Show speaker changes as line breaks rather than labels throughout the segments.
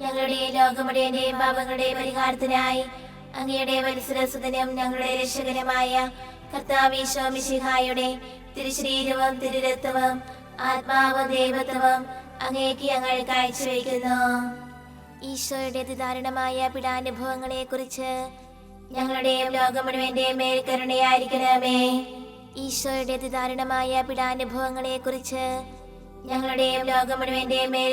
ഞങ്ങളുടെ ലോകമുടേന്റെയും പാപങ്ങളുടെ പരിഹാരത്തിനായി അങ്ങയുടെ മത്സരസുതനും ഞങ്ങളുടെ രക്ഷകരമായ കർത്താവീശോ മിശിഹായുടെ തിരുശരീരവും തിരുരത്വവും ആത്മാവും ദൈവത്വവും അങ്ങേക്ക് ഞങ്ങൾ കാഴ്ചവെക്കുന്നു ഈശോയുടെ അതിദാരുണമായ പിടാനുഭവങ്ങളെ കുറിച്ച് ഞങ്ങളുടെയും ലോകം മുഴുവന്റെയും മേൽ ഈശോയുടെ അതിദാരുണമായ പിടാനുഭവങ്ങളെ കുറിച്ച് ഞങ്ങളുടെയും ലോകം മുഴുവന്റെയും മേൽ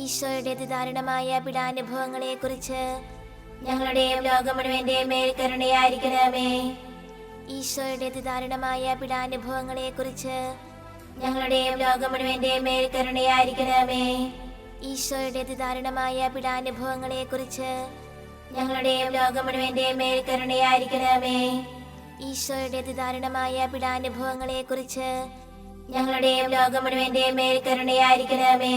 ഈശോയുടെ ദാരുണമായ പിടാനുഭവങ്ങളെ കുറിച്ച് ഞങ്ങളുടെയും ഈശോയുടെ ദാരുണമായ പിടാനുഭവങ്ങളെ കുറിച്ച് ഞങ്ങളുടെയും ഈശോയുടെ ദാരുണമായ പിടാനുഭവങ്ങളെ കുറിച്ച് ഞങ്ങളുടെയും ഈശോയുടെ ദാരുണമായ പിടാനുഭവങ്ങളെ കുറിച്ച് ഞങ്ങളുടെയും ലോകം മേൽക്കരുണയായിരിക്കണമേ മേൽ കരുണയായിരിക്കണമേ.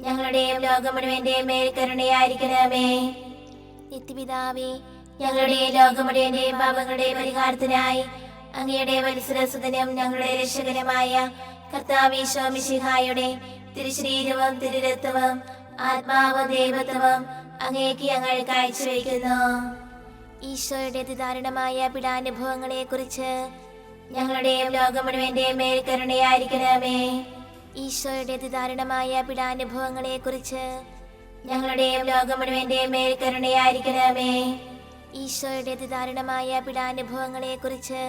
ഞങ്ങളുടെയും ലോകം മുഴുവന്റെയും മേൽ കരുണയായിരിക്കണമേ. നിത്യപിതാവേ ഞങ്ങളുടെ ലോകം മുഴുവന്റെയും പാപങ്ങളുടെ പരിഹാരത്തിനായി അങ്ങയുടെ വത്സരസുതനും ഞങ്ങളുടെ രക്ഷകരമായ കർത്താവീശോ തിരുശരീരവും തിരുരത്വവും ആത്മാവ് ദൈവത്വവും അങ്ങേക്ക് ഞങ്ങൾ കാഴ്ചവെക്കുന്നു ഈശോയുടെ അതിദാരുണമായ പിടാനുഭവങ്ങളെ കുറിച്ച് ഞങ്ങളുടെയും ലോകം മുഴുവന്റെയും മേൽ കരുണയായിരിക്കണമേ. ഈശോയുടെ അതിദാരുണമായ പിടാനുഭവങ്ങളെ കുറിച്ച് ഞങ്ങളുടെയും ലോകം മുഴുവന്റെയും മേൽ കരുണയായിരിക്കണമേ. ഈശോയുടെ അതിദാരുണമായ പീഡാനുഭവങ്ങളെ കുറിച്ച്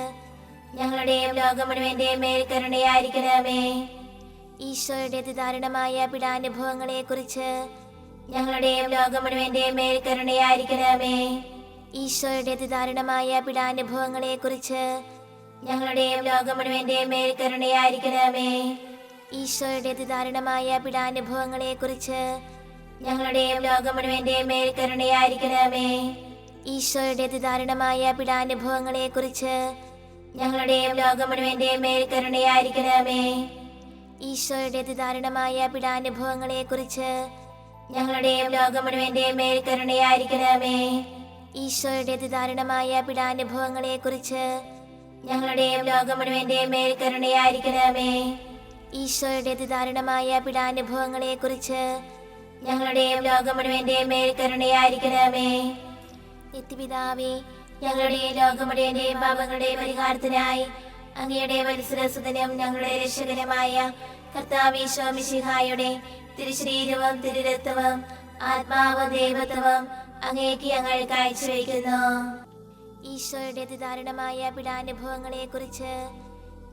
ഞങ്ങളുടെയും ലോകം മുഴുവന്റെയും മേൽ കരുണയായിരിക്കണമേ. ഈശോയുടെ അതിദാരുണമായ പീഡാനുഭവങ്ങളെ കുറിച്ച് ഞങ്ങളുടെയും ലോകം മേൽ കരുണയായിരിക്കണമേ. ഈശോയുടെ അതിദാരുണമായ ഞങ്ങളുടെയും ലോകം മേൽ കരുണയായിരിക്കണമേ. ഈശോയുടെ അതിദാരുണമായ പിടാനുഭവങ്ങളെക്കുറിച്ച് ഞങ്ങളുടെയും ലോകം മുഴുവന്റെയും മേൽ കരുണയായിരിക്കണമേ. ഈശോയുടെ അതിദാരുണമായ പിടാനുഭവങ്ങളെക്കുറിച്ച് ഞങ്ങളുടെയും ലോകം മുഴുവന്റെയും മേൽ കരുണയായിരിക്കണമേ. ഈശോയുടെ അതിദാരുണമായ പിടാനുഭവങ്ങളെക്കുറിച്ച് ഞങ്ങളുടെയും ലോകം മുഴുവന്റെയും മേൽ കരുണയായിരിക്കണമേ. ഈശോയുടെ അതിദാരുണമായ പിടാനുഭവങ്ങളെക്കുറിച്ച് ഞങ്ങളുടെയും ലോകം കരുണയായിരിക്കണമേ. ഈശോയുടെ അതിദാരുണമായ പിടാനുഭവങ്ങളെക്കുറിച്ച് ഞങ്ങളുടെയും ലോകം മുഴുവന്റെയും മേൽ കരുണയായിരിക്കണമേ. നിത്യപിതാവേ ഞങ്ങളുടെ ലോകം മുഴുവന്റെയും പാപങ്ങളുടെ പരിഹാരത്തിനായി അങ്ങയുടെ വത്സരസുതനും ഞങ്ങളുടെ രക്ഷകരമായ കർത്താവീശോ മിശിഹായുടെ തിരുശരീരവും തിരുരത്വവും ആത്മാവ് ദൈവത്വവും അങ്ങേക്ക് ഞങ്ങൾ കാഴ്ചവെക്കുന്നു ഈശോയുടെ അതിദാരുണമായ പീഡാനുഭവങ്ങളെ കുറിച്ച്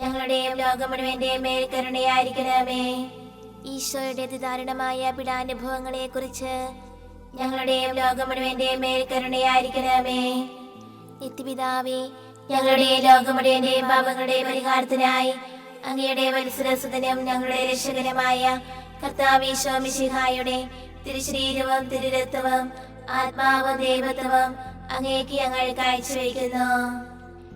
ഞങ്ങളുടെയും ലോകം മുഴുവന്റെയും മേൽ കരുണയായിരിക്കണമേ. ഈശോയുടെ അതിദാരുണമായ പിടാനുഭവങ്ങളെ കുറിച്ച് ഞങ്ങളുടെയും ലോകം മുഴുവന്റെയും മേൽ കരുണയായിരിക്കണമേ. നിത്യപിതാവേ ഞങ്ങളുടെ ലോകം മുഴുവന്റെയും പാപങ്ങളുടെ പരിഹാരത്തിനായി അങ്ങയുടെ വത്സരസുതനും ഞങ്ങളുടെ രക്ഷകരമായ കർത്താവീശോ മിശിഹായുടെ തിരുശരീരവും തിരുരത്വവും ആത്മാവ് ദൈവത്വവും അങ്ങേക്ക് ഞങ്ങൾ കാഴ്ചവെക്കുന്നു